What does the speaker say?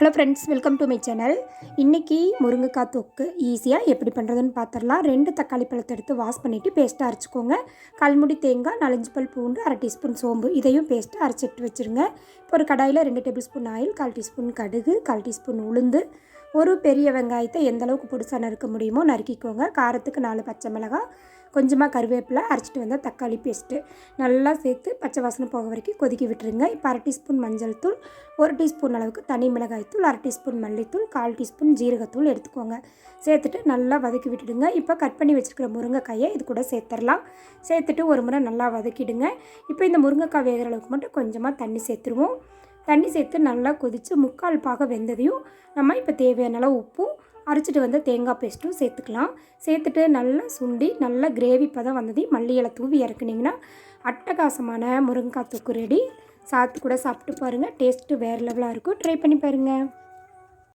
Hello friends welcome to my channel இன்றைக்கி முருங்கைக்காய் தொக்கு ஈஸியாக எப்படி பண்ணுறதுன்னு பார்த்துடலாம் ரெண்டு தக்காளி பழத்தை எடுத்து வாஷ் பண்ணிவிட்டு பேஸ்ட்டாக அரைச்சிக்கோங்க. கல்முடி தேங்காய் நாலஞ்சு பல் பூண்டு அரை டீஸ்பூன் சோம்பு இதையும் பேஸ்ட்டு அரைச்சிட்டு வச்சுருங்க. இப்போ ஒரு கடாயில் ரெண்டு டேபிள் ஸ்பூன் ஆயில் கால் டீஸ்பூன் கடுகு கால் டீஸ்பூன் உளுந்து. ஒரு பெரிய வெங்காயத்தை எந்த அளவுக்கு பொடிசாக நறுக்க முடியுமோ நறுக்கிக்கோங்க. காரத்துக்கு நாலு பச்சை மிளகாய் கொஞ்சமாக கருவேப்பிலை அரைச்சிட்டு வந்தால் தக்காளி பேஸ்ட்டு நல்லா சேர்த்து பச்சை வாசனை போக வரைக்கும் கொதிக்க விட்டுருங்க. இப்போ அரை டீஸ்பூன் மஞ்சள் தூள் ஒரு டீஸ்பூன் அளவுக்கு தனி மிளகாய் தூள் அரை டீஸ்பூன் மல்லித்தூள் கால் டீஸ்பூன் ஜீரகத்தூள் எடுத்துக்கோங்க. சேர்த்துட்டு நல்லா வதக்கி விட்டுடுங்க. இப்போ கட் பண்ணி வச்சுருக்கிற முருங்கைக்காயை இது கூட சேர்த்துடலாம். சேர்த்துட்டு ஒரு முறை நல்லா வதக்கிடுங்க. இப்போ இந்த முருங்கைக்காய் வேகிற அளவுக்கு மட்டும் கொஞ்சமாக தண்ணி சேர்த்துருவோம். தண்ணி சேர்த்து நல்லா கொதித்து முக்கால் பாக வெந்ததையும் நம்ம இப்போ தேவையான அளவு உப்பும் அரைச்சிட்டு வந்த தேங்காய் பேஸ்ட்டும் சேர்த்துக்கலாம். சேர்த்துட்டு நல்லா சுண்டி நல்லா கிரேவி பதம் வந்ததையும் மல்லி இலை தூவி இறக்குனிங்கன்னா அட்டகாசமான முருங்கைக்காய் தொக்கு ரெடி சாத்து கூட சாப்பிட்டு பாருங்கள் டேஸ்ட்டு வேறு லெவலாக இருக்கும். ட்ரை பண்ணி பாருங்கள்